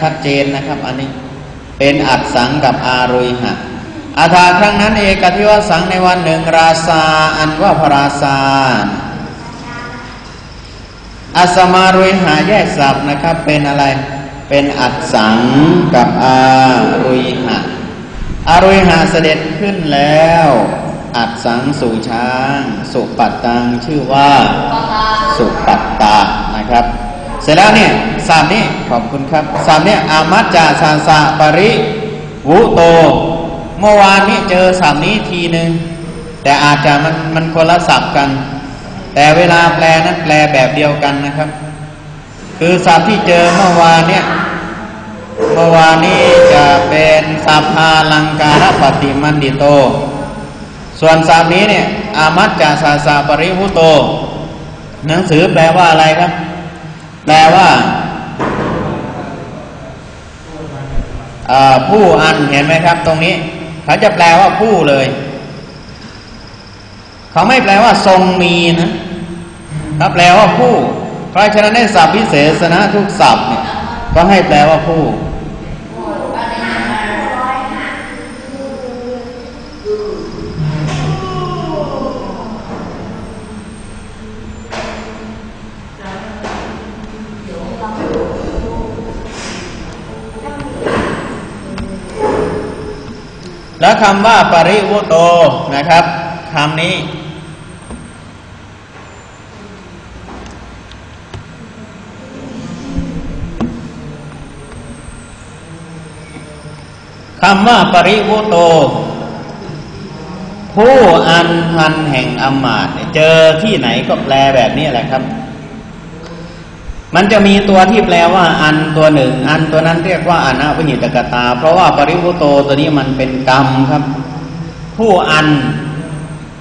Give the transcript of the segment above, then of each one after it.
ชัดเจนนะครับ อันนี้เป็นอัดสังกับอารุยหะอาถาครั้งนั้นเอกทิวสังในวันหนึ่งราซาอันว่าพระราซาอัสมารุยหาแยกศัพท์นะครับ เป็นอะไร เป็นอัดสังกับอารุยหะอารุยหะเสด็จขึ้นแล้ว อัดสังสู่ช้าง สุปัตตังชื่อว่า สุปัตตานะครับ เสร็จแล้วเนี่ยสามนี้ขอบคุณครับสามเนี่ยอามัจจาสาสะปริวุโต เมื่อวานนี้เจอสามนี้ทีหนึ่งแต่อาจจะมันมันคนละศัพท์กัน แต่เวลาแปลนั้นแปลแบบเดียวกันนะครับ คือศัพท์ที่เจอเมื่อวานเนี่ยเมื่อวานนี้จะเป็นสัพพาลังการปฏิมันดิโต ส่วนศัพท์นี้เนี่ยอามัจจาสาสะปริวุโต หนังสือแปลว่าอะไรครับ แปลว่าผู้อันเห็นไหมครับ ตรงนี้ เขาจะแปลว่าผู้เลย เขาไม่แปลว่าทรงมีนะถ้าแปลว่าผู้ เพราะฉะนั้นในศัพท์พิเศษนะทุกศัพท์เนี่ยก็ให้แปลว่าผู้ แล้วคำว่าปริวุโตนะครับคำนี้ คำว่าปริวุโต ผู้อันพันแห่งอมาตย์เนี่ยเจอที่ไหนก็แปลแบบนี้แหละครับ มันจะมีตัวที่แปลว่า อันตัวหนึ่ง อันตัวนั้นเรียกว่าอนาวิหิตกตา เพราะว่าปริวุโตตัวนี้มันเป็นกรรมครับ ผู้อัน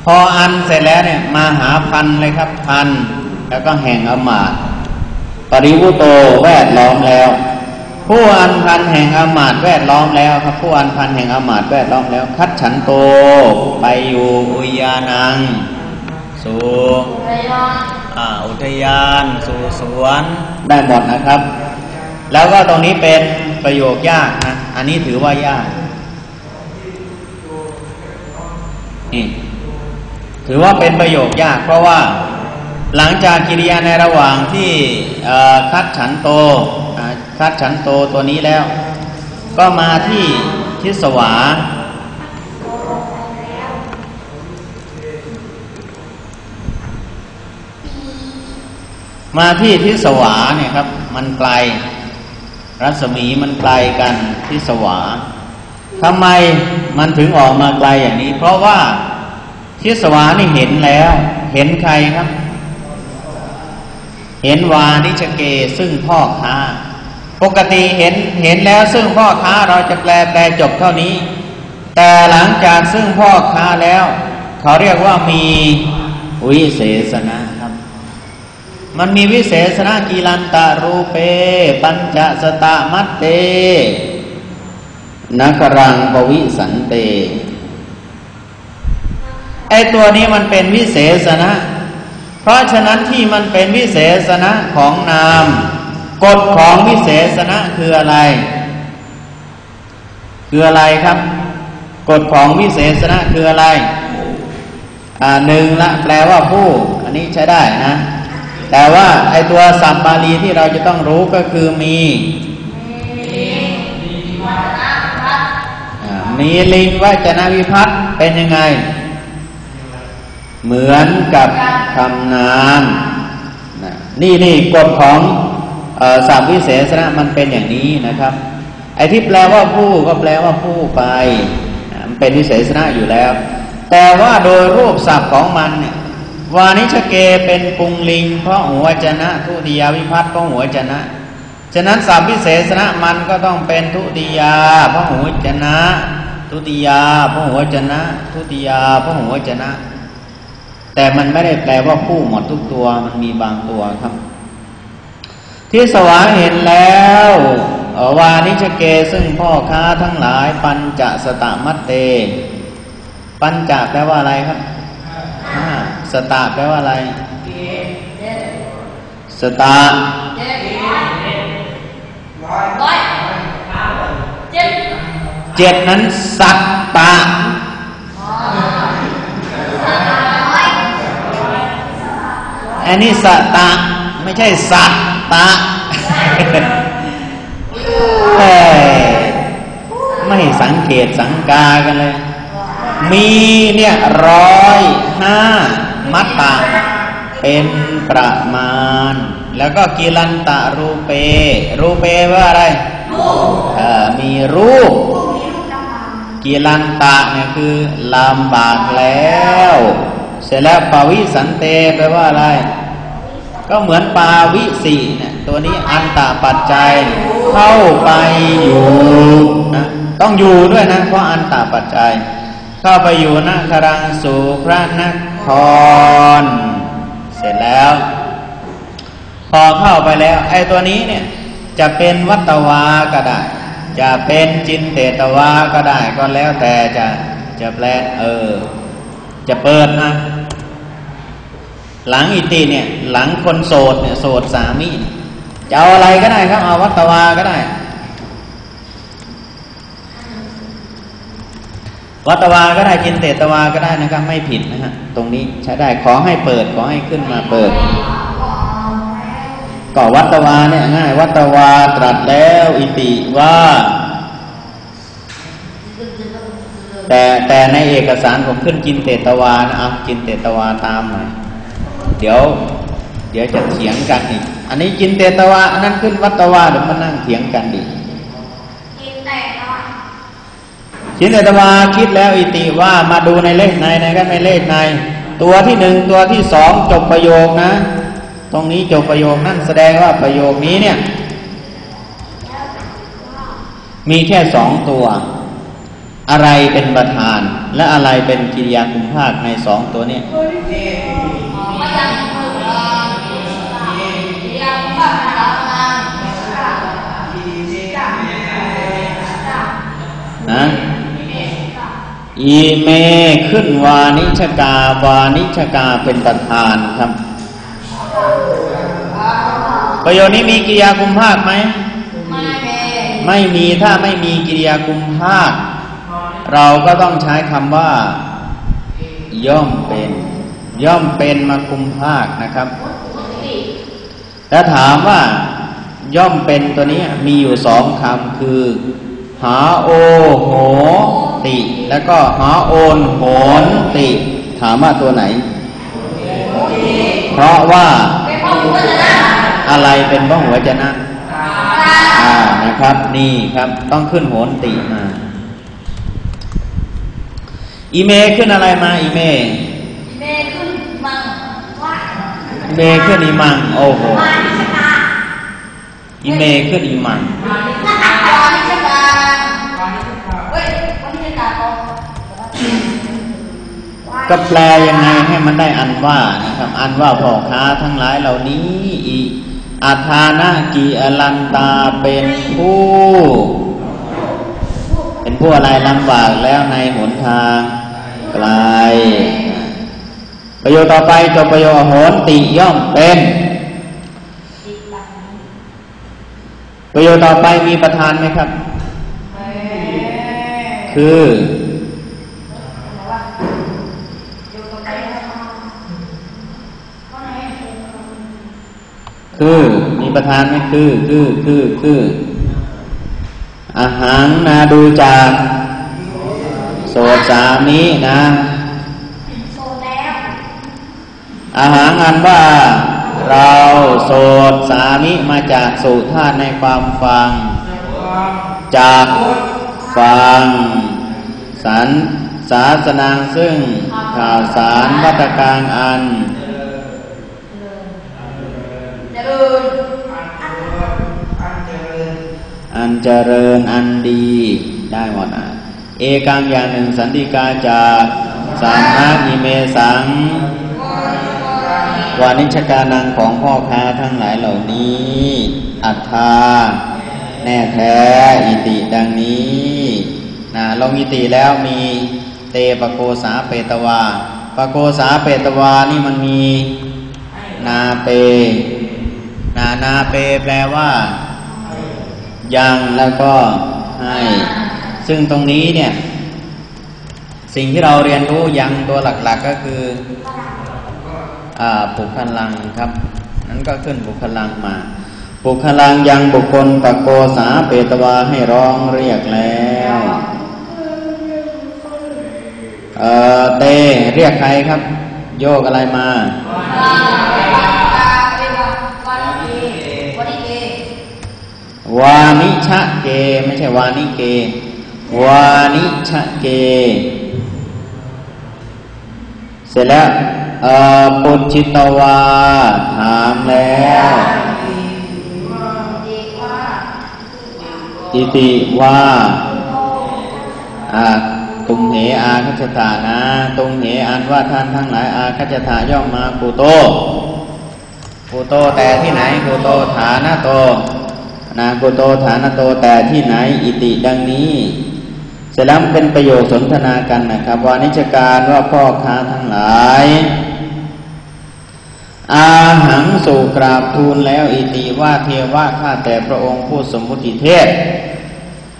พออันเสร็จแล้วเนี่ย มาหาพันเลยครับพันแล้วก็แห่งอมาตปริวุโตแวดล้อมแล้ว ผู้อันพันแห่งอมาตแวดล้อมแล้วครับ ผู้อันพันแห่งอมาตแวดล้อมแล้ว คัดฉันโต ไปอยู่อุยานัง สู่อุทยาน สู่สวน ได้หมดนะครับ แล้วก็ตรงนี้เป็นประโยคยากนะ อันนี้ถือว่ายากนี่ถือว่าเป็นประโยคยาก เพราะว่าหลังจากกิริยาในระหว่างที่คัดฉันโตคัดฉันโตตัวนี้แล้ว ก็มาที่ทิศวา มาที่ทิศวาเนี่ยครับ มันไกล รัศมีมันไกลกันทิศวาทำไมมันถึงออกมาไกลอย่างนี้ เพราะว่าทิศวานี่เห็นแล้ว เห็นใครครับ เห็นวานิชเกซึ่งพ่อค้า ปกติเห็นเห็นแล้วซึ่งพ่อค้าเราจะแปลแปลจบเท่านี้ แต่หลังจากซึ่งพ่อค้าแล้ว เขาเรียกว่ามีวิเศษนะ มันมีวิเศษนะกีลันตารูเป ปัญจสตามัตเตนักรังปวิสันเต ไอตัวนี้มันเป็นวิเศษนะเพราะฉะนั้นที่มันเป็นวิเศษนะของนาม กฎของวิเศษณะคืออะไร คืออะไรครับ กฎของวิเศษณะคืออะไร อ่าหนึ่งละแปลว่าผู้ อันนี้ใช้ได้นะ แต่ว่าไอตัวสัมบาลีที่เราจะต้องรู้ก็คือมีมีลิงวัจนวิพัตเป็นยังไง เหมือนกับคำนามนี่นี่กฎของสามวิเศษณะมันเป็นอย่างนี้นะครับ ไอ้ที่แปลว่าผู้ก็แปลว่าผู้ไป มันเป็นวิเศษณะอยู่แล้ว แต่ว่าโดยรูปศัพท์ของมันเนี่ย วานิชเกเป็นปุงลิง เพราะหัวจนะ ทุติยาวิพัตเพราะหัวจนะ ฉะนั้นสามวิเศษณะมันก็ต้องเป็นทุติยาเพราะหัวจนะ ทุติยาเพราะหัวจนะ ทุติยาเพราะหัวจนะ แต่มันไม่ได้แปลว่าผู้หมดทุกตัวมันมีบางตัวครับ ที่สวาเห็นแล้ววานิชเกซึ่งพ่อค้าทั้งหลาย ปัญจสตามัตเต ปัญจะแปลว่าอะไรครับ สตาแปลว่าอะไร สตาเจ็ดนั้นสัตตะอันนี้สัตตะไม่ใช่สัตตะเอ้ยไม่สังเกตสังกากันเลย มีเนี่ยร้อยห้า มัตตะเป็นประมาณ แล้วก็กิลันตะรูเป รูเปว่าอะไรเอ่อมีรูปกิลันตะเนี่ยคือลำบากแล้ว เสร็จแล้วปาวิสันเตแปลว่าอะไร ก็เหมือนปาวิสีเนี่ยตัวนี้อันตะปัจจัยเข้าไปอยู่นะต้องอยู่ด้วยนะเพราะอันตะปัจจัย เข้าไปอยู่นะครังสู่พระนคร เสร็จแล้ว พอเข้าไปแล้วไอ้ตัวนี้เนี่ยจะเป็นวัตวาก็ได้ จะเป็นจินเตตวาก็ได้ก็แล้วแต่จะจะแปลเออ จะเปิดนะ หลังอิติเนี่ย หลังคนโสดเนี่ยโสดสามีจะเอาอะไรก็ได้ครับ เอาวัตวาก็ได้ วัตวาก็ได้จินเตตวาก็ได้นะครับ ไม่ผิดนะฮะตรงนี้ใช้ได้ขอให้เปิดขอให้ขึ้นมาเปิดก็วัตวาเนี่ยง่าย วัตวาตรัสแล้วอิติว่า แต่แต่ในเอกสารผมขึ้นจินเตตวานะเอาจินเตตวาตามหน่อยเดี๋ยว เดี๋ยวจะเถียงกันอีก อันนี้จินเตตวาอันนั้นขึ้นวัตวาเดี๋ยวมานั่งเถียงกันอีกนแต่ละ ชินเตตวาคิดแล้วอิติว่ามาดูในเลขในในะครับในเลขใน ตัวที่หนึ่งตัวที่สองจบประโยคนะ ตรงนี้จบประโยคนั่นแสดงว่าประโยคนี้เนี่ย มีแค่สองตัว อะไรเป็นประธาน และอะไรเป็นกิริยาคุมภาคในสองตัวเนี้ อีเมขึ้นวานิชกา วานิชกาเป็นประธานครับ ประโยชน์นี้มีกิริยาคุมภาคไหมไม่เมไม่มีถ้าไม่มีกิริยากุมภาค เราก็ต้องใช้คำว่า ย่อมเป็น ย่อมเป็นมาคุมภาคนะครับ แล้วถามว่า ย่อมเป็นตัวนี้มีอยู่สองคำคือ หาโอโห ติ แล้วก็หาโอนโหนติ ถามว่าตัวไหน เพราะว่าเป็นพ่อผู้ชนะอะไรเป็นพหัวจนะอ่านะครับ นี่ครับ ต้องขึ้นโหนติมา อีเมขึ้นอะไรมาอีเมเมขึ้นมังว่าอีเมขึ้นอีมัง โอ้โหวานิชกาอีเมขึ้นอีมัง ก็แปลยังไงให้มันได้อันว่านะครับ อันว่าพ่อค้าทั้งหลายเหล่านี้อีอาทานะกีอลันตาเป็นผู้ เป็นผู้อะไรลำบากแล้วในหนทางไกล ประโยคต่อไปจบประโยคโหนติย่อมเป็นประโยคต่อไปมีประธานไหมครับ คือ คือ มีประธานไหมคือ คือคือคืออาหารนาดูจากโสดสามีนะอาหารอันว่าเราโสดสามิมาจากสุธาตในความฟัง จากฟังสันศาสนาซึ่งข่าวสารวัตการอัน เจริญอันเจริญอันดีได้หมดอะเอกังอย่างหนึ่งสันติกาจากสามนาอิเมสังวานิชกานังของพ่อค้าทั้งหลายเหล่านี้ อัตถาแน่แท้อิติดังนี้นะลงอิติแล้วมีเตปโกสาเปตวาปโกสาเปตวานี่มันมีนาเป นานาเปแปลว่า ยังแล้วก็ให้ซึ่งตรงนี้เนี่ย สิ่งที่เราเรียนรู้ยังตัวหลักๆก็คือปุคลังครับ นั้นก็ขึ้นปุคลังมาปุคลังยังบุคคลตะโกสาเปตวาให้ร้องเรียกแล้วเออเตเรียกใครครับ โยกอะไรมา วานิชะเก ไม่ใช่วานิเก วานิชะเก เสร็จแล้วปุจิตวา ถามแล้วอิติว่าอาตุมเหอาคัจจตานะ ตุมเหอันว่าท่านทั้งหลายอาคัจจตาย่อมมากูโตกูโตแต่ที่ไหนกูโตฐานะโต นะกูโตฐานโตแต่ที่ไหนอิติดังนี้ เสร็จแล้วเป็นประโยคสนทนากันนะครับ วานิจการว่าพ่อค้าทั้งหลาย อาหังสู่กราบทูลแล้วอิติว่าเทวะข้าแต่พระองค์ผู้สมมุติเทศ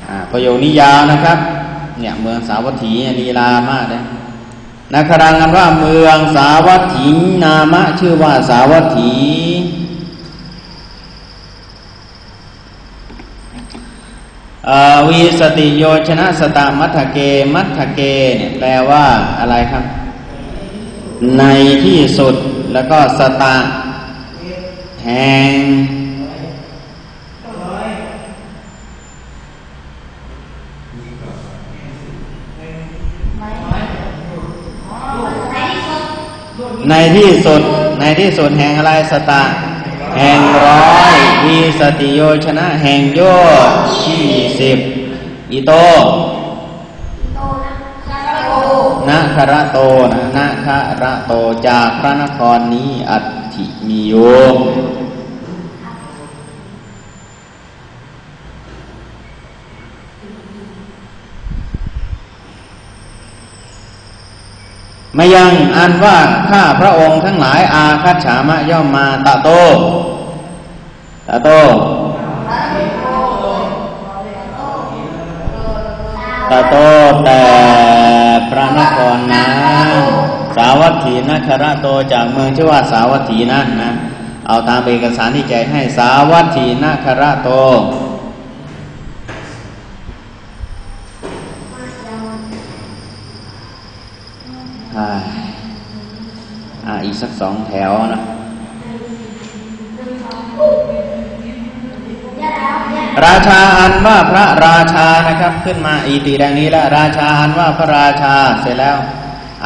อ่าประโยคนี้ยาวนะครับ เนี่ยเมืองสาวัตถีลีลามากเลยนักครังกันว่าเมืองสาวัตถีนามะชื่อว่าสาวัตถีอ่า วีสติโยชนะสตามัทเก มัทเกเนี่ยแปลว่าอะไรครับ ในที่สุดแล้วก็สตาแห่งในที่สุดในที่สุดแห่งอะไรสตาแห่งร้อย วีสติโยชนะแห่งโยชน์ยี่สิบอิโตนาคระโตนะนาคระโตจากพระนครนี้อัตถิมีโยไม่ยังอันว่าข้าพระองค์ทั้งหลายอาคัจฉามะย่อมมาตะโต ตะโตตะโตแต่พระนครนะ สาวัตถีนคระโตจากเมืองชื่อว่าสาวัตถีนะนะ เอาตามเอกสารที่แจกให้สาวัตถีนคระโตอ่าอีกสักสองแถวนะ ราชาอันว่าพระราชานะครับ ขึ้นมาอีติดังนี้แล้วราชาอันว่าพระราชาเสร็จแล้ว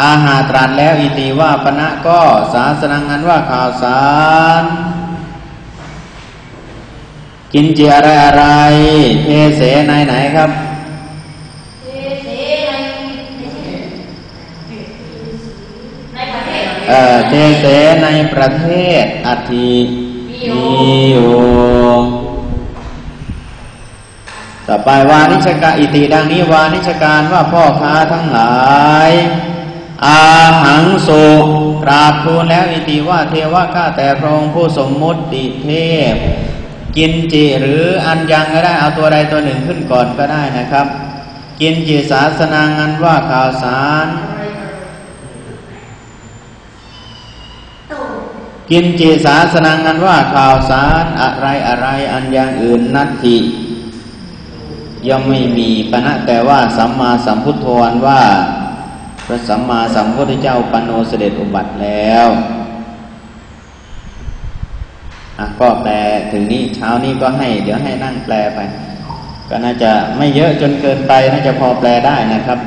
อาหาตรัสแล้วอีติว่าปณะก็ศาสนังอันว่าข่าวสารกินเจอะไรอะไรเทเสในไหนครับเอ่อเทเสในประเทศอัตถิมีอยู่ ต่อไปวานิชกาอิติดังนี้วานิชการว่าพ่อค้าทั้งหลายอาหังสุกราบทูลแล้วอิติว่าเทวะข้าแต่พระองค์ผู้สมมุติเทพ กินจิหรืออันยังก็ได้เอาตัวใดตัวหนึ่งขึ้นก่อนก็ได้นะครับ กินจิศาสนางันว่าข่าวสารกินจิศาสนางันว่าข่าวสารอะไรอะไรอันย่างอื่นนัตถิ ย่อมไม่มีปณะแต่ว่าสัมมาสัมพุทโธนว่า พระสัมมาสัมพุทธเจ้าปโนเสด็จอุบัติแล้วอะก็แปลถึงนี้เช้านี้ก็ให้ เดี๋ยวให้นั่งแปลไป ก็น่าจะไม่เยอะจนเกินไปน่าจะพอแปลได้นะครับ